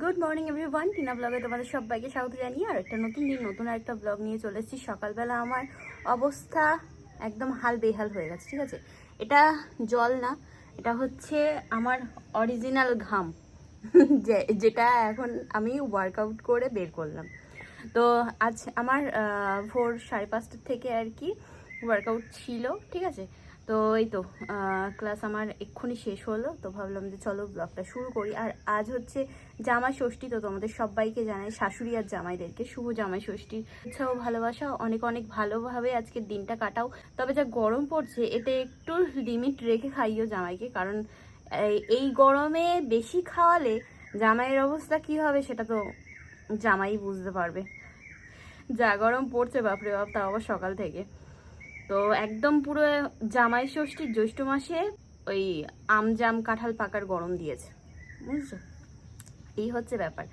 Good morning everyone Tina ব্লগে তোমাদের সবাইকে স্বাগত জানিয়ে আর একটা নতুন দিন, নতুন একটা ব্লগ নিয়ে চলে এসেছি। সকালবেলা আমার অবস্থা একদম হাল বেহাল হয়ে গেছে, ঠিক আছে? এটা জল না, এটা হচ্ছে আমার অরিজিনাল ঘাম যেটা এখন আমি ওয়ার্কআউট করে বের করলাম। তো আজ আমার ভোর সাড়ে পাঁচটার থেকে আর কি ওয়ার্কআউট ছিল, ঠিক আছে? তো এই তো ক্লাস আমার এক্ষুনি শেষ হলো, তো ভাবলাম যে চলো ব্লগটা শুরু করি। আর আজ হচ্ছে জামাই ষষ্ঠী, তো তোমাদের সবাইকে জানাই, শাশুড়ি আর জামাইদেরকে শুভ জামাই ষষ্ঠী। ইচ্ছা ও ভালোবাসা, অনেক অনেক ভালোভাবে আজকের দিনটা কাটাও। তবে যা গরম পড়ছে, এতে একটু লিমিট রেখে খাইও জামাইকে, কারণ এই গরমে বেশি খাওয়ালে জামাইয়ের অবস্থা কি হবে সেটা তো জামাই বুঝতে পারবে। যা গরম পড়ছে, বাপরে বাপ তাও আবার সকাল থেকে। তো একদম পুরো জামাই ষষ্ঠীর জ্যৈষ্ঠ মাসে ওই আম জাম কাঁঠাল পাকার গরম দিয়েছে, বুঝছ? এই হচ্ছে ব্যাপার।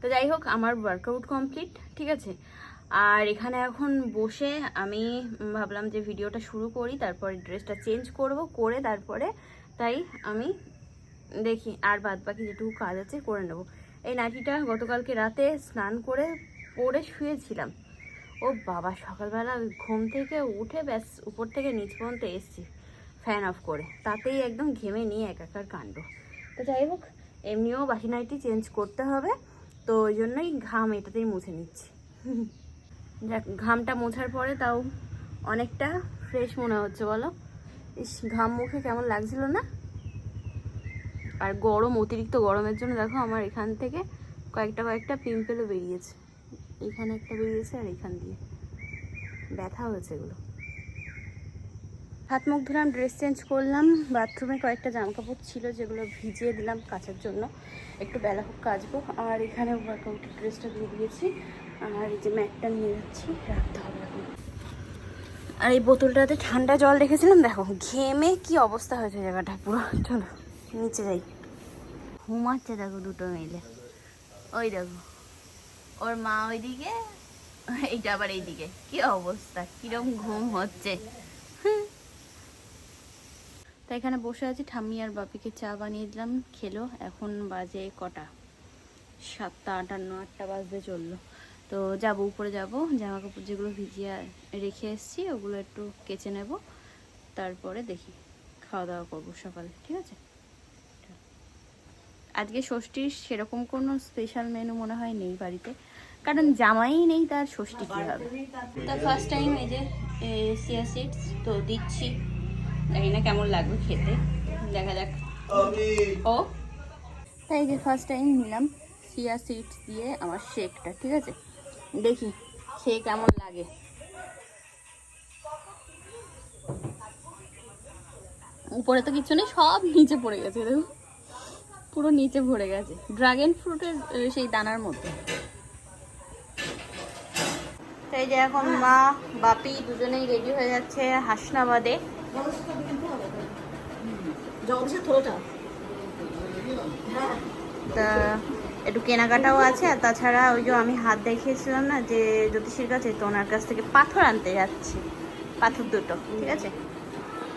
তো যাই হোক, আমার ওয়ার্কআউট কমপ্লিট ঠিক আছে? আর এখানে এখন বসে আমি ভাবলাম যে ভিডিওটা শুরু করি, তারপরে ড্রেসটা চেঞ্জ করব, করে তারপরে তাই আমি দেখি, আর বাদ বাকি যেটুকু কাজ আছে, করে নেব। এই নাটিটা গতকালকে রাতে স্নান করে পরে শুয়েছিলাম। ও বাবা, সকালবেলা ঘুম থেকে উঠে ব্যাস উপর থেকে নিচ পর্যন্ত এসছি ফ্যান অফ করে। তাতেই একদম ঘেমে নিয়ে একাকার কাণ্ড। তো যাই হোক, এমনিও বাসি নাইটি চেঞ্জ করতে হবে, তো ওই জন্যই ঘাম এটাতেই মুছে নিচ্ছি। যাক, ঘামটা মোছার পরে তাও অনেকটা ফ্রেশ মনে হচ্ছে বলো। ইস, ঘাম মুখে কেমন লাগছিল না? আর গরম, অতিরিক্ত গরমের জন্য দেখো আমার এখান থেকে কয়েকটা কয়েকটা পিম্পেলও বেরিয়েছে। এখানে একটা বেরিয়েছে আর এখান দিয়ে। ব্যথা হয়েছে এগুলো। হাত মুখ ধুলাম ড্রেস চেঞ্জ করলাম বাথরুমে কয়েকটা জামা কাপড় ছিল যেগুলো ভিজিয়ে দিলাম কাচার জন্য। একটু বেলা হোক কাচবো। আর এখানে ওয়ার্কআউটের ড্রেসটা দিয়ে দিয়েছি। আর এই যে ম্যাটটা নিয়ে যাচ্ছি, রাখতে হবে এখন। আর এই বোতলটাতে ঠান্ডা জল রেখেছিলাম, দেখো ঘেমে কি অবস্থা হয়েছে জায়গাটা পুরো। চলো, নিচে যাই। ঘুমাচ্ছে দেখো দুটো মিলে ওই দেখো। ওর মা ওইদিকে এইটা আবার এইদিকে। কি অবস্থা? কিরম ঘুম হচ্ছে। তা এখানে বসে আছি, ঠাম্মি আর বাপিকে চা বানিয়ে দিলাম, খেলো। এখন বাজে কটা? সাতটা, আটান্ন, আটটা বাজতে চলল। তো যাব, উপরে যাব। জামা কাপড় যেগুলো ভিজিয়ে রেখে এসেছি, ওগুলো একটু কেচে নেব। তারপরে দেখি, খাওয়া দাওয়া করব সকালে, ঠিক আছে? আজকে ষষ্ঠীর সেরকম কোনো স্পেশাল মেনু মনে হয় নেই বাড়িতে। কারণ জামাই নেই তার ষষ্ঠী কী হবে? তা ফার্স্ট টাইম এই যে সিয়া সিডস তো দিচ্ছি। জানি না কেমন লাগবে খেতে। দেখা যাক। ও? তাই যে ফার্স্ট টাইম নিলাম সিয়া সিডস দিয়ে আমার শেকটা ঠিক আছে? দেখি খেয়ে কেমন লাগে। উপরে তো কিছু নেই সব নিচে পড়ে গেছে দেখো পুরো নিচে ভরে গেছে। ড্রাগন ফ্রুটের সেই দানার মধ্যে। এই যে এখন মা, বাপি দুজনেই রেডি হয়ে যাচ্ছে হাসনাবাদে। তা একটু কেনাকাটাও আছে, আর তাছাড়া ওই যে আমি হাত দেখিয়েছিলাম না যে জ্যোতিষীর কাছে, তো ওনার কাছ থেকে পাথর আনতে যাচ্ছি। পাথর দুটো, ঠিক আছে?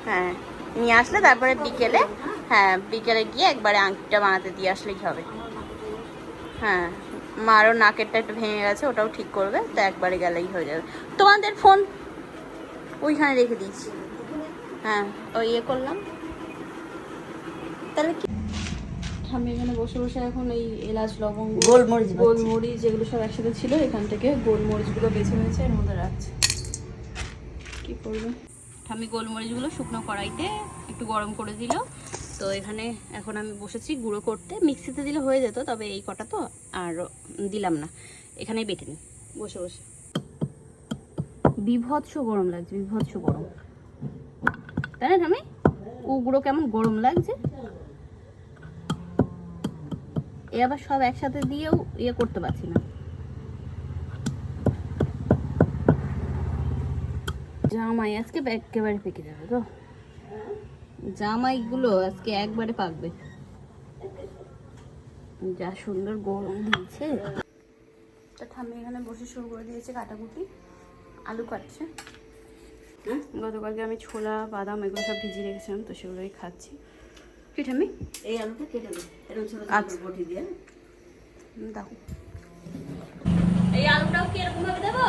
হ্যাঁ নিয়ে আসলে তারপরে বিকেলে হ্যাঁ বিকেলে গিয়ে একবারে আংটিটা বানাতে দিয়ে আসলেই হবে। হ্যাঁ। মারও নাকেরটা একটু ভেঙে গেছে ওটাও ঠিক করবে তো একবারে গেলেই হয়ে যাবে। তোমাদের ফোন ওইখানে রেখে দিয়েছি। হ্যাঁ ওই ইয়ে করলাম। তাহলে কি আমি এখানে বসে বসে এখন এই এলাচ লবঙ্গ গোলমরিচ গোলমরিচ যেগুলো সব একসাথে ছিল এখান থেকে গোলমরিচগুলো বেছে বেছে এর মধ্যে রাখছে। কি করবে? আমি গোলমরিচগুলো শুকনো কড়াইতে একটু গরম করে দিল। তো এখানে এখন আমি বসেছি গুঁড়ো করতে। মিক্সিতে দিলে হয়ে যেত, তবে এই কটা তো আর দিলাম না। এখানেই বেটে নিই। বসে বসে। বিভৎস গরম লাগছে, বিভৎস গরম। তাই না আমি ও গুঁড়ো কেমন গরম লাগছে? এ আবার সব একসাথে দিয়েও ইয়ে করতে পারছি না। জামাই, আজকে একেবারে পেকে যাবে তো। জামাইগুলো আজকে একবারে পাকবে। যা সুন্দর গরম দিয়েছে। তা ঠাম্মি এখানে বসে শুরু করে দিয়েছে কাটাকুটি আলু কাটছে? গতকালকে আমি ছোলা বাদাম এগুলো সব ভিজিয়ে রেখেছিলাম তো সেগুলোই খাচ্ছি। কি ঠাম্মি? এই আলুটা কেটে এরকম আচ্ছা। বটি দিয়ে। দাও। এই আলুটাও কি এরকম ভাবে দেবো?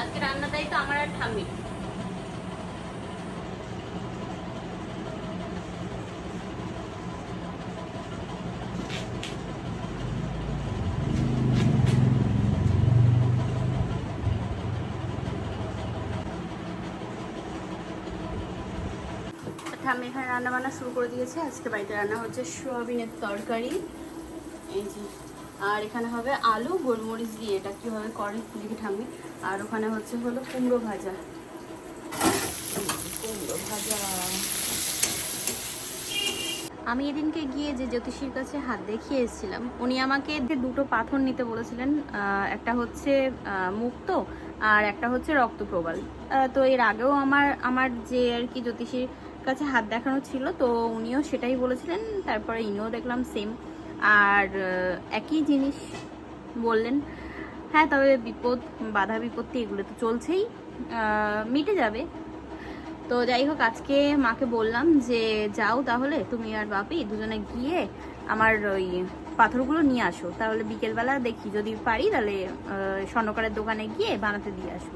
আজকে রান্নাটাই তো আমার আর ঠাম্মি ঠাম্মি এখানে রান্না বান্না শুরু করে দিয়েছে। আজকে বাড়িতে রান্না হচ্ছে সোয়াবিনের তরকারি। এই যে, আর এখানে হবে আলু, গোলমরিচ দিয়ে এটা কীভাবে করে দেখি ঠাম্মি। আর ওখানে হচ্ছে হলো কুমড়ো ভাজা। কুমড়ো ভাজা। আমি এদিনকে গিয়ে যে জ্যোতিষীর কাছে হাত দেখিয়ে এসেছিলাম উনি আমাকে দুটো পাথর নিতে বলেছিলেন একটা হচ্ছে মুক্ত আর একটা হচ্ছে রক্তপ্রবাল। তো এর আগেও আমার আমার যে আর কি জ্যোতিষীর কাছে হাত দেখানো ছিল, তো উনিও সেটাই বলেছিলেন, তারপরে ইনিও দেখলাম সেম আর একই জিনিস বললেন হ্যাঁ তবে বিপদ, বাধা বিপত্তি এগুলো তো চলছেই মিটে যাবে। তো যাই হোক, আজকে মাকে বললাম যে, যাও তাহলে, তুমি আর বাপি দুজনে গিয়ে আমার ওই পাথরগুলো নিয়ে আসো। তাহলে বিকেলবেলা দেখি, যদি পারি তাহলে স্বর্ণকারের দোকানে গিয়ে বানাতে দিয়ে আসব।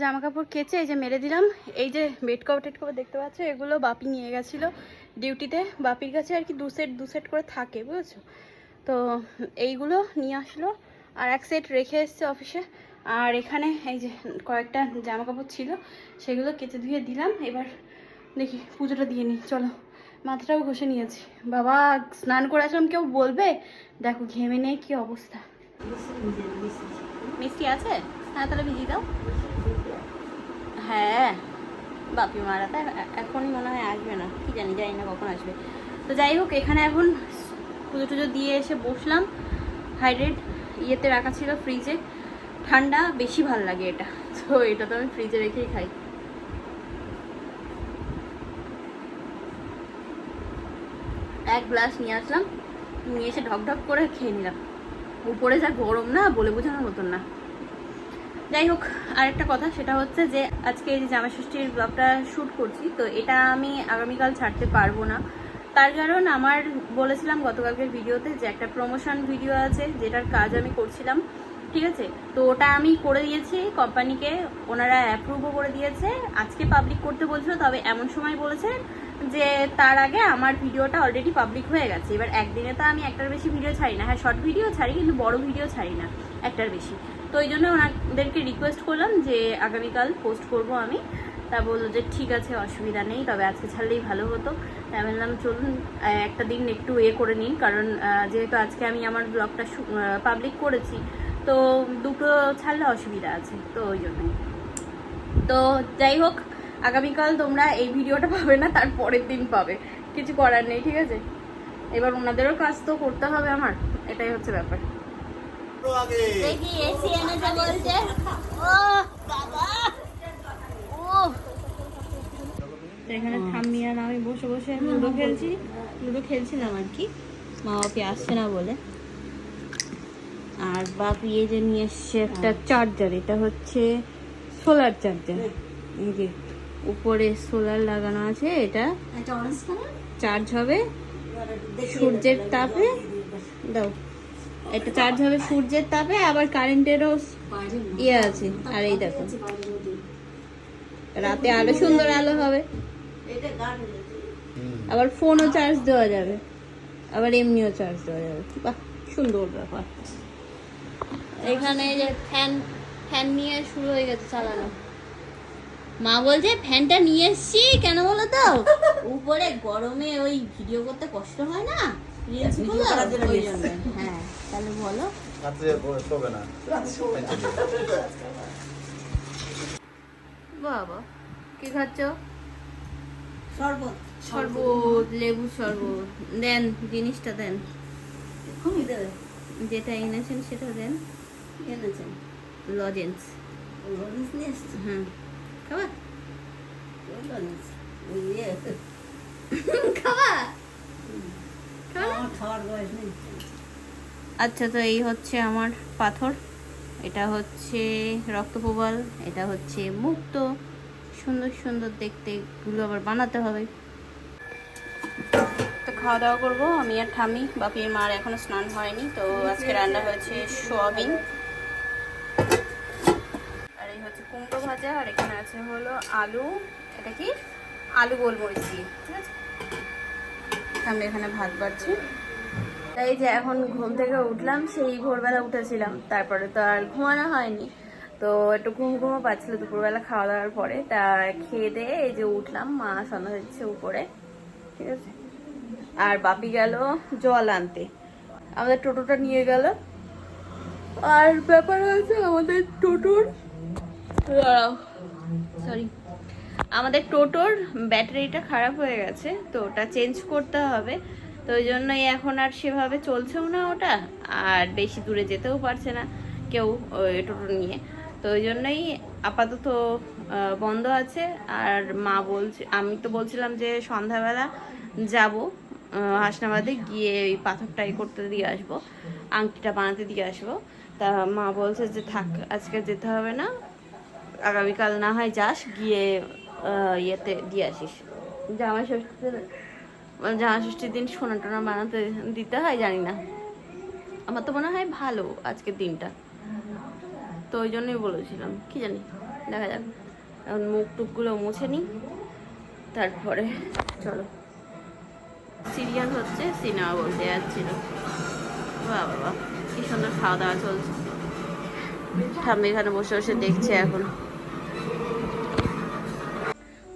জামা কাপড় কেচে এই যে মেরে দিলাম। এই যে বেড কভার টেড দেখতে পাচ্ছ, এগুলো বাপি নিয়ে গেছিল ডিউটিতে। বাপির কাছে আর কি দু সেট দু সেট করে থাকে, বুঝেছ? তো এইগুলো নিয়ে আসলো আর এক সেট রেখে এসছে অফিসে। আর এখানে এই যে কয়েকটা জামা কাপড় ছিল, সেগুলো কেচে ধুয়ে দিলাম। এবার দেখি পুজোটা দিয়ে নিই, চলো। মাথাটাও ঘষে নিয়েছি। বাবা, স্নান করে আসলাম, কেউ বলবে? দেখো, ঘেমে নেই কি অবস্থা। মিষ্টি আছে? হ্যাঁ তাহলে ভিজিয়ে দাও। হ্যাঁ। বাপি মারা, তো এ- এখনই মনে হয় আসবে না। কি জানি জানি না কখন আসবে। তো যাই হোক, এখানে এখন পুজো টুজো দিয়ে এসে বসলাম। হাইড্রেট ইয়েতে রাখা ছিল ফ্রিজে ঠান্ডা বেশি ভালো লাগে এটা। তো এটা তো আমি ফ্রিজে রেখেই খাই। এক গ্লাস নিয়ে আসলাম। নিয়ে এসে ঢক ঢক করে খেয়ে নিলাম। উপরে যা গরম না, বলে বোঝানোর মতন না। যাই হোক, আরেকটা কথা, সেটা হচ্ছে যে আজকে এই যে জামা ষষ্ঠীর ব্লগটা শ্যুট করছি, তো এটা আমি আগামীকাল ছাড়তে পারব না। তার কারণ আমার বলেছিলাম গতকালকের ভিডিওতে যে একটা প্রমোশন ভিডিও আছে, যেটার কাজ আমি করছিলাম, ঠিক আছে? তো ওটা আমি করে দিয়েছি কোম্পানিকে ওনারা অ্যাপ্রুভও করে দিয়েছে, আজকে পাবলিক করতে বলছিল, তবে এমন সময় বলেছে যে তার আগে আমার ভিডিওটা অলরেডি পাবলিক হয়ে গেছে। এবার একদিনে তো আমি একটার বেশি ভিডিও ছাড়ি না। হ্যাঁ শর্ট ভিডিও ছাড়ি, কিন্তু বড় ভিডিও ছাড়ি না, একটার বেশি। তো ওই জন্য ওনাদেরকে রিকোয়েস্ট করলাম যে আগামীকাল পোস্ট করব আমি। তা বলল যে ঠিক আছে, অসুবিধা নেই, তবে আজকে ছাড়লেই ভালো হতো। তাই বললাম, চলুন একটা দিন একটু এ করে নিন, কারণ যেহেতু আজকে আমি আমার ব্লগটা পাবলিক করেছি, তো দুটো ছাড়লে অসুবিধা আছে, তো ওই জন্যই। তো যাই হোক, আগামীকাল তোমরা এই ভিডিওটা পাবে না, তার পরের দিন পাবে। কিছু করার নেই, ঠিক আছে? এবার ওনাদেরও কাজ তো করতে হবে আমার, এটাই হচ্ছে ব্যাপার। দেখি এসি এনেছে বলছে। ও বাবা। ও। এখানে ঠাম্মি আর আমি বসে বসে লুডো খেলছি। লুডো খেলছিলাম আর কি। মা বাপি আসছে না বলে। আর বাপি এই যে নিয়ে এসছে একটা চার্জার এটা হচ্ছে সোলার চার্জার এই। যে উপরে সোলার লাগানো আছে এটা চার্জ হবে সূর্যের তাপে। দাও। এটা চার্জ হবে সূর্যের তাপে আবার কারেন্টেরও ইয়ে আছে। আর এই দেখো। রাতে আলো সুন্দর আলো হবে। আবার ফোনও চার্জ দেওয়া যাবে। আবার এমনিও চার্জ দেওয়া যাবে। বাহ সুন্দর ব্যাপার। এখানে যে ফ্যান ফ্যান নিয়ে শুরু হয়ে গেছে চালানো। মা বলছে ফ্যানটা নিয়ে এসছি কেন বলো তো? উপরে গরমে ওই ভিডিও করতে কষ্ট হয় না? রিলসগুলো জন্য হ্যাঁ। তাহলে বলো। রাত্রে শোবে না। বাবা কি খাচ্ছ? শরবত। শরবত লেবু শরবত। দেন জিনিসটা দেন। খুবই দেবে। যেটা এনেছেন সেটা দেন। এনেছেন। লজেন্স। লজেন্স নিয়ে এসছি। হুম। খাবা? লজেন্স? ইয়ে। খাবা? খাওয়ার বয়স নেই। আচ্ছা তো এই হচ্ছে আমার পাথর। এটা হচ্ছে রক্তপ্রবাল, এটা হচ্ছে মুক্ত। সুন্দর সুন্দর দেখতে, এগুলো আবার বানাতে হবে। তো খাওয়া দাওয়া করব, আমি আর ঠামি বাপি মার এখনও স্নান হয়নি, তো আজকে রান্না হয়েছে সোয়াবিন। আর এই হচ্ছে কুমড়ো ভাজা, আর এখানে আছে হলো আলু, এটা কি? আলু গোলমরিচ ঠিক আছে? আমি এখানে ভাত বাড়ছি। এই যে এখন ঘুম থেকে উঠলাম, সেই ভোরবেলা উঠেছিলাম। তারপরে তো আর ঘুমানো হয়নি। তো একটু ঘুম ঘুমো পাচ্ছিল দুপুরবেলা খাওয়া দাওয়ার পরে। তা খেয়ে দিয়ে এই যে উঠলাম, মা সন্ধ্যা দিচ্ছে উপরে। ঠিক আছে? আর বাপি গেল জল আনতে। আমাদের টোটোটা নিয়ে গেল। আর ব্যাপার হচ্ছে আমাদের টোটোর সরি আমাদের টোটোর ব্যাটারিটা খারাপ হয়ে গেছে, তো ওটা চেঞ্জ করতে হবে। তো ওই জন্যই এখন আর সেভাবে চলছেও না ওটা, আর বেশি দূরে যেতেও পারছে না কেউ ওই টোটো নিয়ে। তো ওই জন্যই আপাতত বন্ধ আছে। আর মা বলছে, আমি তো বলছিলাম যে সন্ধ্যাবেলা যাব হাসনাবাদে গিয়ে ওই পাথরটা এ করতে দিয়ে আসব, আংটিটা বানাতে দিয়ে আসব। তা মা বলছে যে থাক, আজকে যেতে হবে না, আগামীকাল না হয় যাস, গিয়ে ইয়েতে দিয়ে আসিস। জামাই ষষ্ঠীতে জামা ষষ্ঠীর দিন সোনা টোনা বানাতে দিতে হয়, জানি না। আমার তো মনে হয় ভালো আজকের দিনটা। তো ওই জন্যই বলেছিলাম, কি জানি, দেখা যাক। এখন মুখ টুকগুলো মুছে নিই, তারপরে চলো। সিরিয়াল হচ্ছে সিনেমা বলতে যাচ্ছিল। বাহ বাবা কি সুন্দর খাওয়া দাওয়া চলছে। ঠাম্মি এখানে বসে বসে দেখছে এখন।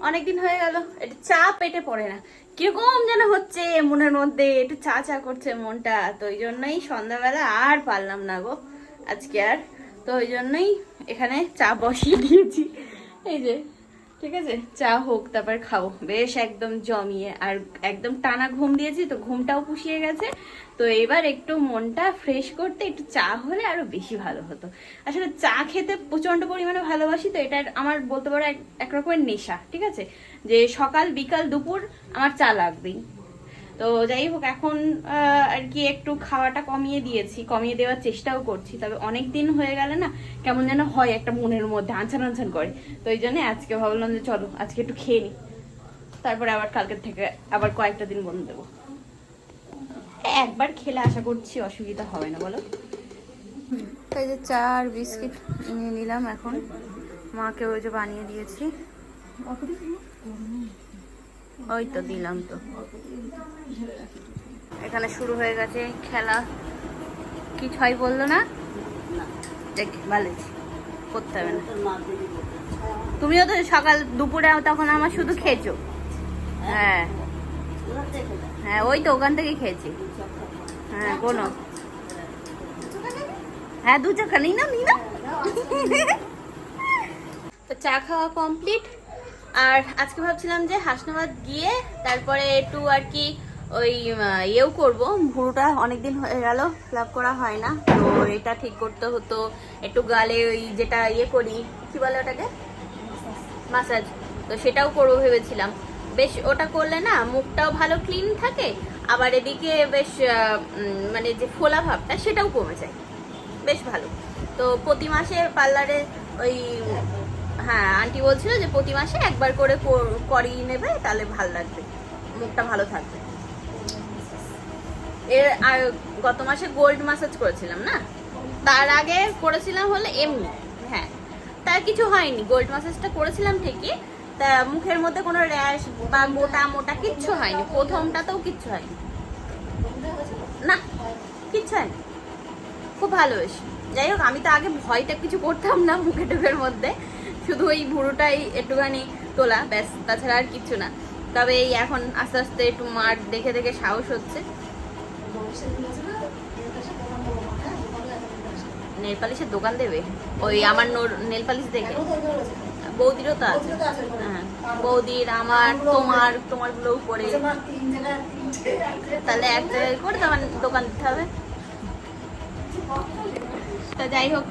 অনেকদিন হয়ে গেল একটু চা পেটে পড়ে না। কীরকম যেন হচ্ছে মনের মধ্যে একটু চা চা করছে মনটা। তো ওই জন্যই সন্ধ্যাবেলা আর পারলাম না গো আজকে আর। তো ওই জন্যই এখানে চা বসিয়ে দিয়েছি। এই যে ঠিক আছে? চা হোক, তারপর খাও বেশ একদম জমিয়ে, আর একদম টানা ঘুম দিয়েছি তো ঘুমটাও পুষিয়ে গেছে। তো এবার একটু মনটা ফ্রেশ করতে একটু চা হলে আরও বেশি ভালো হতো। আসলে চা খেতে প্রচণ্ড পরিমাণে ভালোবাসি তো এটা আমার বলতে পারো এক রকমের নেশা, ঠিক আছে? যে সকাল, বিকাল, দুপুর আমার চা লাগবেই। তো যাই হোক এখন আর কি একটু খাওয়াটা কমিয়ে দিয়েছি কমিয়ে দেওয়ার চেষ্টাও করছি তবে অনেক দিন হয়ে গেলে না কেমন যেন হয় একটা মনের মধ্যে আনছান আনছান করে। তো এই জন্য আজকে ভাবলাম যে চলো আজকে একটু খেয়ে নিই তারপরে আবার কালকের থেকে আবার কয়েকটা দিন বন্ধ দেবো। একবার খেলে আশা করছি অসুবিধা হবে না বলো? এই যে চা আর বিস্কিট নিয়ে নিলাম এখন। মাকে ওই যে বানিয়ে দিয়েছি। ওই তো দিলাম তো। এখানে শুরু হয়ে গেছে খেলা। কি ছয় বলল না? দেখ ভালো করতে হবে না। তুমিও তো সকাল দুপুরে তখন আমার শুধু খেয়েছো। হ্যাঁ। হ্যাঁ ওই তো ওখান থেকে খেয়েছি। হ্যাঁ কোনো হ্যাঁ দু চাকা নিই না নিই না চা খাওয়া কমপ্লিট। আর আজকে ভাবছিলাম যে হাসনাবাদ গিয়ে তারপরে একটু আর কি ওই ইয়েও করব। ভুরুটা অনেকদিন হয়ে গেল ফ্লাপ করা হয় না। তো এটা ঠিক করতে হতো, একটু গালে ওই যেটা ইয়ে করি, কি বলে ওটাকে? মাসাজ তো সেটাও করব ভেবেছিলাম। বেশ, ওটা করলে না মুখটাও ভালো ক্লিন থাকে, আবার এদিকে বেশ মানে যে ফোলা ভাবটা সেটাও কমে যায়। বেশ ভালো। তো প্রতি মাসে পার্লারে ওই হ্যাঁ আন্টি বলছিল যে প্রতি মাসে একবার করে কর- করিয়ে নেবে, তাহলে ভালো লাগবে। মুখটা ভালো থাকবে। এর, আর গত মাসে গোল্ড মাসাজ করেছিলাম, না? তার আগে করেছিলাম হলে এমনি হ্যাঁ। তার কিছু হয়নি গোল্ড মাসাজটা করেছিলাম ঠিকই, তা মুখের মধ্যে কোনো র্যাশ বা মোটা মোটা কিচ্ছু হয়নি। প্রথমটাতেও কিচ্ছু হয়নি। না, কিচ্ছু হয়নি। খুব ভালো বেশ যাই হোক, আমি তো আগে ভয়টা কিছু করতাম না মুখে টুকের মধ্যে। শুধু ওই ভুরুটাই একটুখানি তোলা, ব্যাস, তাছাড়া আর কিচ্ছু না। তবে এই এখন আস্তে আস্তে একটু মার দেখে দেখে সাহস হচ্ছে। নেল পালিশের দোকান দেবে? ওই আমার নেল পালিশ দেখে। বৌদিরও তো আছে। হ্যাঁ বৌদির, আমার, তোমার তোমার জায়গায় তিন তাহলে এক জায়গায় করে দোকান দোকান দিতে হবে। তো যাই হোক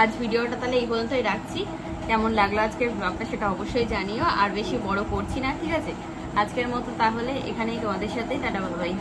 আজ ভিডিওটা তাহলে এই পর্যন্তই রাখছি। কেমন লাগল আজকের ব্লগটা সেটা অবশ্যই জানিও। আর বেশি বড় করছি না, ঠিক আছে? আজকের মতো তাহলে এখানেই তোমাদের সাথে। টাটা বাবাই